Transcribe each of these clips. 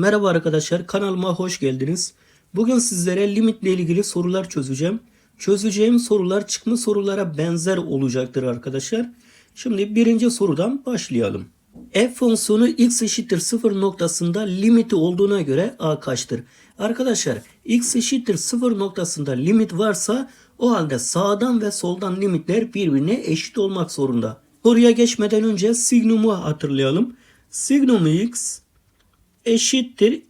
Merhaba arkadaşlar kanalıma hoş geldiniz. Bugün sizlere limitle ilgili sorular çözeceğim. Çözeceğim sorular çıkma sorulara benzer olacaktır arkadaşlar. Şimdi birinci sorudan başlayalım. F fonksiyonu x eşittir 0 noktasında limiti olduğuna göre a kaçtır? Arkadaşlar x eşittir 0 noktasında limit varsa o halde sağdan ve soldan limitler birbirine eşit olmak zorunda. Soruya geçmeden önce signumu hatırlayalım. Signum x eşittir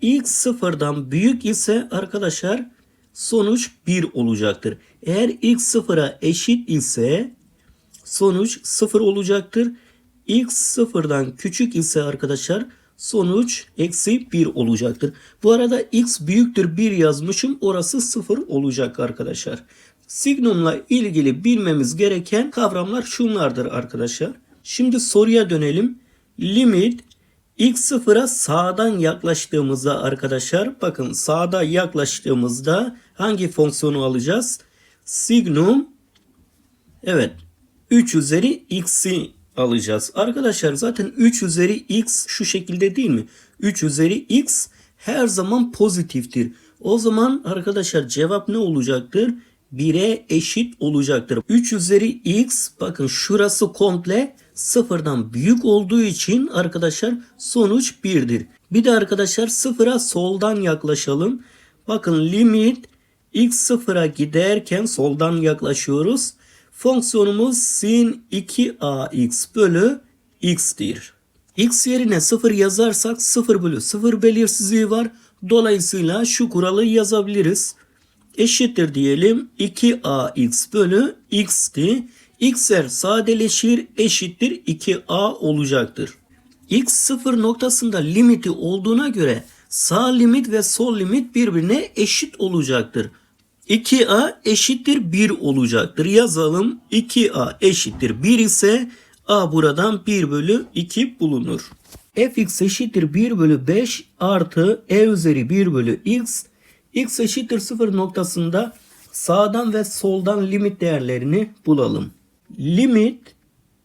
x sıfırdan büyük ise arkadaşlar sonuç 1 olacaktır. Eğer x sıfıra eşit ise sonuç 0 olacaktır. x sıfırdan küçük ise arkadaşlar sonuç eksi 1 olacaktır. Bu arada x büyüktür 1 yazmışım. Orası 0 olacak arkadaşlar. Signumla ilgili bilmemiz gereken kavramlar şunlardır arkadaşlar. Şimdi soruya dönelim. Limit x sıfıra sağdan yaklaştığımızda arkadaşlar bakın sağda yaklaştığımızda hangi fonksiyonu alacağız? Signum evet 3 üzeri x'i alacağız. Arkadaşlar zaten 3 üzeri x şu şekilde değil mi? 3 üzeri x her zaman pozitiftir. O zaman arkadaşlar cevap ne olacaktır? 1'e eşit olacaktır. 3 üzeri x bakın şurası komple sıfırdan büyük olduğu için arkadaşlar sonuç 1'dir. Bir de arkadaşlar sıfıra soldan yaklaşalım. Bakın limit x sıfıra giderken soldan yaklaşıyoruz. Fonksiyonumuz sin 2ax bölü x'tir. x yerine 0 yazarsak 0 bölü 0 belirsizliği var. Dolayısıyla şu kuralı yazabiliriz. Eşittir diyelim 2ax bölü x'ti. X'ler sadeleşir eşittir 2a olacaktır. x 0 noktasında limiti olduğuna göre sağ limit ve sol limit birbirine eşit olacaktır. 2a eşittir 1 olacaktır. Yazalım 2a eşittir 1 ise a buradan 1 bölü 2 bulunur. fx eşittir 1 bölü 5 artı e üzeri 1 bölü x. x eşittir 0 noktasında sağdan ve soldan limit değerlerini bulalım. Limit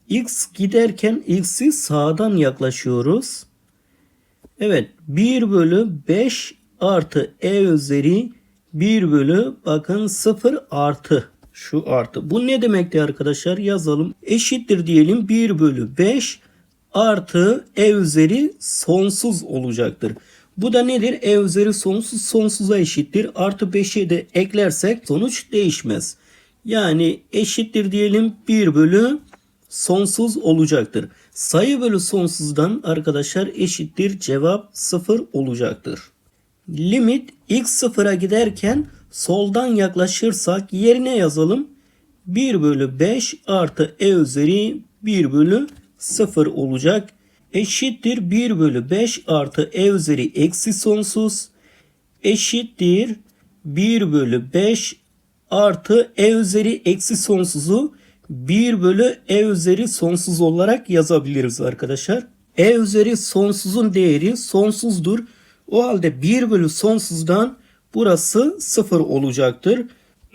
x giderken x'i sağdan yaklaşıyoruz. Evet 1 bölü 5 artı e üzeri 1 bölü bakın 0 artı şu artı. Bu ne demekti arkadaşlar yazalım. Eşittir diyelim 1 bölü 5 artı e üzeri sonsuz olacaktır. Bu da nedir? E üzeri sonsuz sonsuza eşittir. Artı 5'e de eklersek sonuç değişmez. Yani eşittir diyelim 1 bölü sonsuz olacaktır. Sayı bölü sonsuzdan arkadaşlar eşittir cevap 0 olacaktır. Limit x sıfıra giderken soldan yaklaşırsak yerine yazalım. 1 bölü 5 artı e üzeri 1 bölü 0 olacak. Eşittir 1 bölü 5 artı e üzeri eksi sonsuz. Eşittir 1 bölü 5 artı e üzeri eksi sonsuzu 1 bölü e üzeri sonsuz olarak yazabiliriz arkadaşlar. E üzeri sonsuzun değeri sonsuzdur. O halde 1 bölü sonsuzdan burası 0 olacaktır.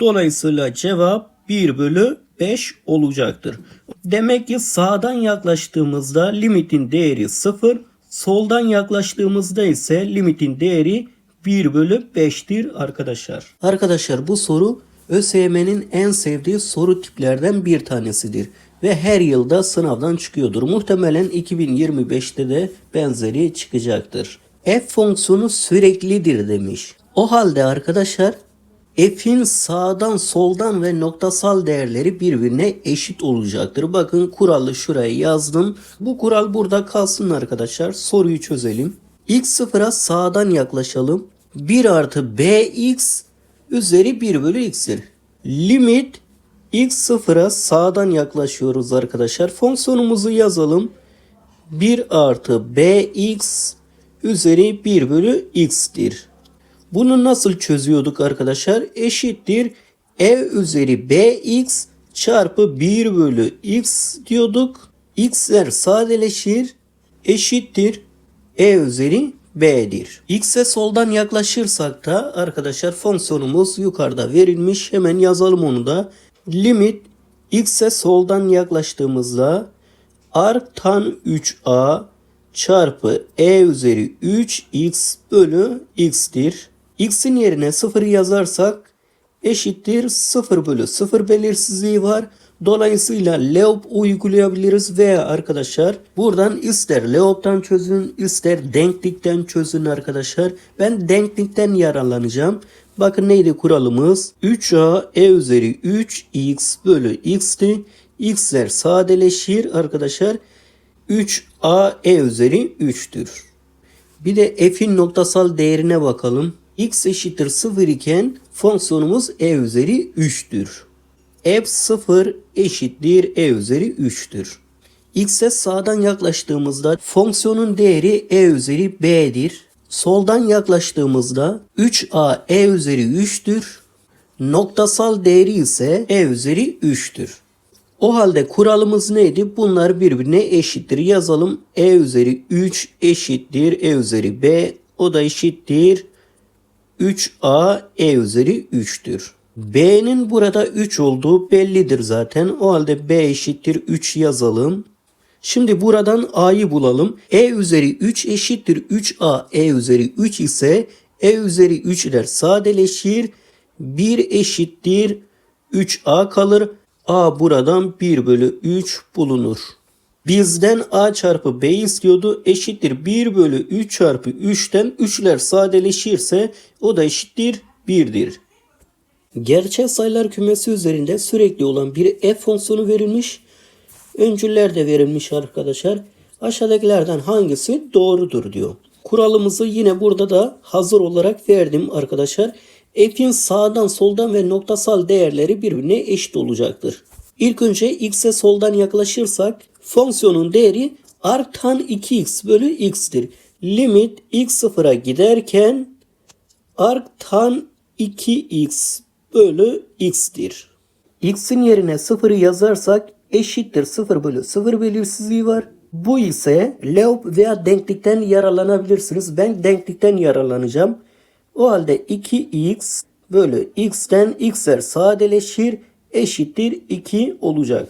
Dolayısıyla cevap 1 bölü 5 olacaktır. Demek ki sağdan yaklaştığımızda limitin değeri 0. Soldan yaklaştığımızda ise limitin değeri 1 bölü 5'tir arkadaşlar. Arkadaşlar bu soru ÖSYM'nin en sevdiği soru tiplerden bir tanesidir. Ve her yılda sınavdan çıkıyordur. Muhtemelen 2025'te de benzeri çıkacaktır. F fonksiyonu süreklidir demiş. O halde arkadaşlar f'in sağdan soldan ve noktasal değerleri birbirine eşit olacaktır. Bakın kuralı şuraya yazdım. Bu kural burada kalsın arkadaşlar. Soruyu çözelim. x sıfıra sağdan yaklaşalım. 1 artı bx üzeri 1 bölü x'tir. Limit x sıfıra sağdan yaklaşıyoruz arkadaşlar. Fonksiyonumuzu yazalım. 1 artı bx üzeri 1 bölü x'tir. Bunu nasıl çözüyorduk arkadaşlar? Eşittir e üzeri bx çarpı 1 bölü x diyorduk. x'ler sadeleşir eşittir e üzeri b'dir. x'e soldan yaklaşırsak da arkadaşlar fonksiyonumuz yukarıda verilmiş. Hemen yazalım onu da. Limit x'e soldan yaklaştığımızda artan 3a çarpı e üzeri 3x bölü x'tir. x'in yerine 0 yazarsak eşittir 0 bölü 0 belirsizliği var. Dolayısıyla LEOP uygulayabiliriz veya arkadaşlar buradan ister LEOP'tan çözün ister denklikten çözün arkadaşlar. Ben denklikten yararlanacağım. Bakın neydi kuralımız? 3a e üzeri 3x bölü x'ti. x'ler sadeleşir arkadaşlar. 3a e üzeri 3'tür. Bir de f'in noktasal değerine bakalım. x eşittir 0 iken fonksiyonumuz e üzeri 3'tür. F 0 eşittir e üzeri 3'tür. x'e sağdan yaklaştığımızda fonksiyonun değeri e üzeri b'dir. Soldan yaklaştığımızda 3a e üzeri 3'tür. Noktasal değeri ise e üzeri 3'tür. O halde kuralımız neydi? Bunlar birbirine eşittir. Yazalım. E üzeri 3 eşittir. E üzeri B. O da eşittir. 3A E üzeri 3'tür. B'nin burada 3 olduğu bellidir zaten. O halde B eşittir 3 yazalım. Şimdi buradan A'yı bulalım. E üzeri 3 eşittir 3A E üzeri 3 ise E üzeri 3'ler sadeleşir. 1 eşittir 3A kalır. A buradan 1 bölü 3 bulunur. Bizden A çarpı B istiyordu. Eşittir 1 bölü 3 çarpı 3'ten 3'ler sadeleşirse o da eşittir 1'dir. Gerçel sayılar kümesi üzerinde sürekli olan bir f fonksiyonu verilmiş. Öncüller de verilmiş arkadaşlar. Aşağıdakilerden hangisi doğrudur diyor. Kuralımızı yine burada da hazır olarak verdim arkadaşlar. F'in sağdan soldan ve noktasal değerleri birbirine eşit olacaktır. İlk önce x'e soldan yaklaşırsak fonksiyonun değeri artan 2x bölü x'tir. Limit x sıfıra giderken artan 2x bölü x'tir. x'in yerine 0'ı yazarsak eşittir 0 bölü 0 belirsizliği var. Bu ise LEOP veya denklikten yararlanabilirsiniz. Ben denklikten yararlanacağım. O halde 2x bölü x'ten x'ler sadeleşir eşittir 2 olacak.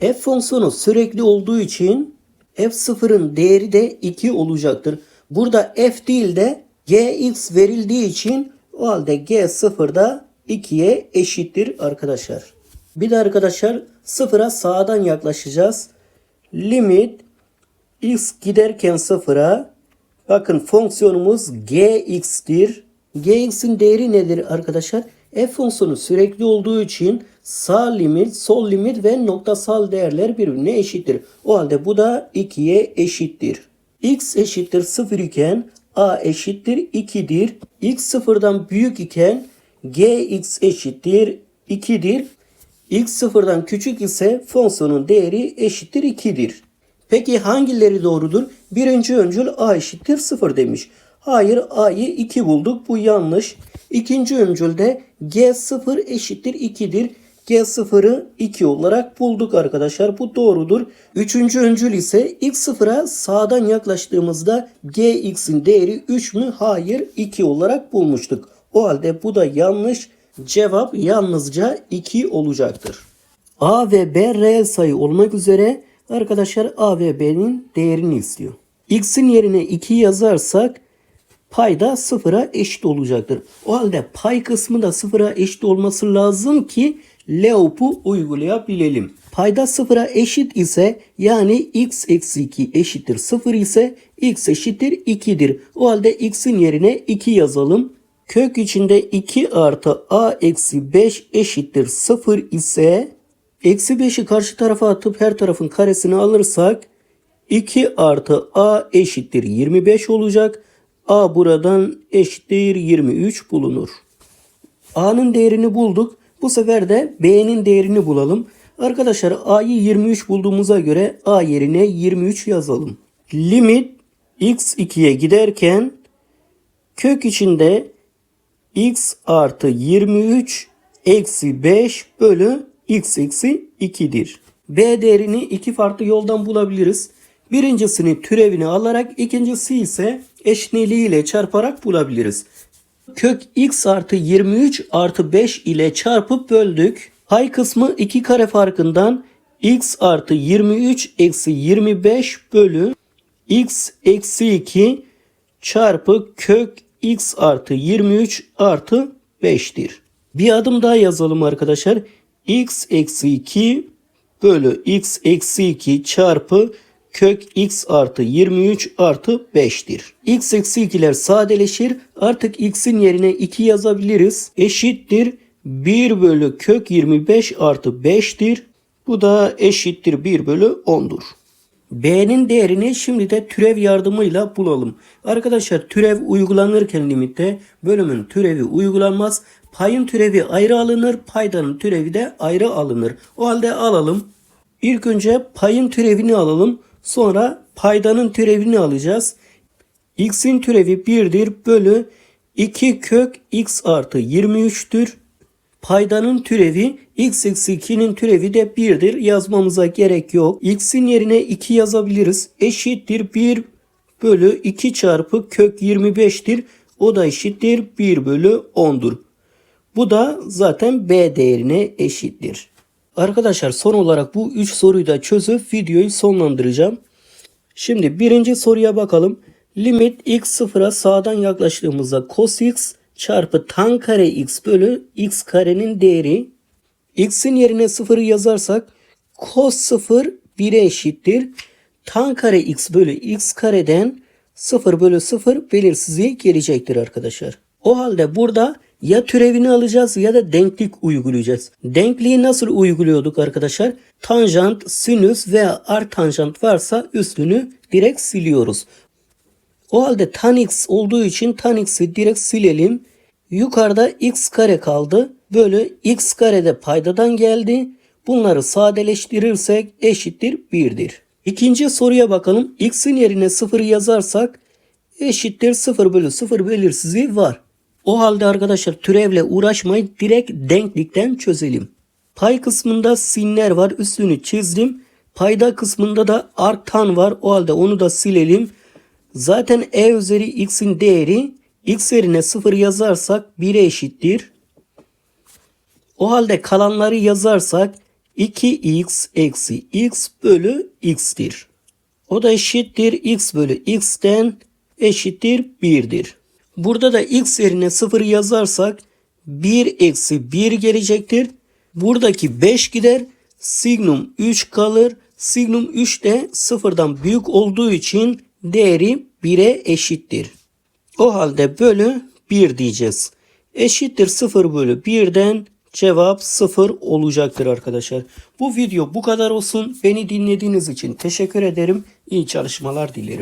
F fonksiyonu sürekli olduğu için f0'ın değeri de 2 olacaktır. Burada f değil de gx verildiği için o halde g0 da 2'ye eşittir arkadaşlar. Bir de arkadaşlar sıfıra sağdan yaklaşacağız. Limit x giderken sıfıra bakın fonksiyonumuz gx'tir. gx'in değeri nedir arkadaşlar? f fonksiyonu sürekli olduğu için sağ limit, sol limit ve noktasal değerler birbirine eşittir. O halde bu da 2'ye eşittir. x eşittir 0 iken a eşittir 2'dir. x sıfırdan büyük iken gx eşittir 2'dir. x sıfırdan küçük ise fonksiyonun değeri eşittir 2'dir. Peki hangileri doğrudur? Birinci öncül a eşittir 0 demiş. Hayır a'yı 2 bulduk. Bu yanlış. İkinci öncülde g0 eşittir 2'dir. G0'ı 2 olarak bulduk arkadaşlar. Bu doğrudur. Üçüncü öncül ise x0'a sağdan yaklaştığımızda gx'in değeri 3 mü? Hayır 2 olarak bulmuştuk. O halde bu da yanlış. Cevap yalnızca 2 olacaktır. A ve B reel sayı olmak üzere arkadaşlar A ve B'nin değerini istiyor. X'in yerine 2 yazarsak payda sıfıra eşit olacaktır. O halde pay kısmı da sıfıra eşit olması lazım ki LEOP'u uygulayabilelim. Payda sıfıra eşit ise yani x eksi 2 eşittir 0 ise x eşittir 2'dir. O halde x'in yerine 2 yazalım. Kök içinde 2 artı a eksi 5 eşittir 0 ise eksi 5'i karşı tarafa atıp her tarafın karesini alırsak 2 artı a eşittir 25 olacak. a buradan eşittir 23 bulunur. a'nın değerini bulduk. Bu sefer de b'nin değerini bulalım. Arkadaşlar a'yı 23 bulduğumuza göre a yerine 23 yazalım. Limit x 2'ye giderken kök içinde x artı 23 eksi 5 bölü x eksi 2'dir. B değerini iki farklı yoldan bulabiliriz. Birincisini türevini alarak ikincisi ise eşliliği ile çarparak bulabiliriz. Kök x artı 23 artı 5 ile çarpıp böldük. Pay kısmı 2 kare farkından x artı 23 eksi 25 bölü x eksi 2 çarpı kök x artı 23 artı 5'tir. Bir adım daha yazalım arkadaşlar. x eksi 2 bölü x eksi 2 çarpı kök x artı 23 artı 5'tir. x eksi 2'ler sadeleşir. Artık x'in yerine 2 yazabiliriz. Eşittir 1 bölü kök 25 artı 5'tir. Bu da eşittir 1 bölü 10'dur. B'nin değerini şimdi de türev yardımıyla bulalım. Arkadaşlar türev uygulanırken limitte bölümün türevi uygulanmaz. Payın türevi ayrı alınır. Paydanın türevi de ayrı alınır. O halde alalım. İlk önce payın türevini alalım. Sonra paydanın türevini alacağız. X'in türevi 1'dir bölü 2 kök x artı 23'tür. Paydanın türevi x eksi 2'nin türevi de 1'dir. Yazmamıza gerek yok. x'in yerine 2 yazabiliriz. Eşittir 1 bölü 2 çarpı kök 25'tir. O da eşittir 1 bölü 10'dur. Bu da zaten b değerine eşittir. Arkadaşlar son olarak bu 3 soruyu da çözüp videoyu sonlandıracağım. Şimdi birinci soruya bakalım. Limit x sıfıra sağdan yaklaştığımızda cos x çarpı tan kare x bölü x karenin değeri. x'in yerine sıfırı yazarsak cos sıfır 1'e eşittir. Tan kare x bölü x kareden 0 bölü 0 belirsizliği gelecektir arkadaşlar. O halde burada ya türevini alacağız ya da denklik uygulayacağız. Denkliği nasıl uyguluyorduk arkadaşlar? Tanjant, sinüs veya artanjant varsa üstünü direkt siliyoruz. O halde tan x olduğu için tan x'i direkt silelim. Yukarıda x kare kaldı. Bölü x kare de paydadan geldi. Bunları sadeleştirirsek eşittir 1'dir. İkinci soruya bakalım. x'in yerine 0 yazarsak eşittir 0 bölü 0 belirsizliği var. O halde arkadaşlar türevle uğraşmayın direkt denklikten çözelim. Pay kısmında sinler var üstünü çizdim. Payda kısmında da artan var o halde onu da silelim. Zaten e üzeri x'in değeri x yerine 0 yazarsak 1'e eşittir. O halde kalanları yazarsak 2x eksi x bölü x'tir. O da eşittir x bölü x'ten eşittir 1'dir. Burada da x yerine 0 yazarsak 1 eksi 1 gelecektir. Buradaki 5 gider. Signum 3 kalır. Signum 3 de sıfırdan büyük olduğu için değeri 1'e eşittir. O halde bölü 1 diyeceğiz. Eşittir 0 bölü 1'den cevap 0 olacaktır arkadaşlar. Bu video bu kadar olsun. Beni dinlediğiniz için teşekkür ederim. İyi çalışmalar dilerim.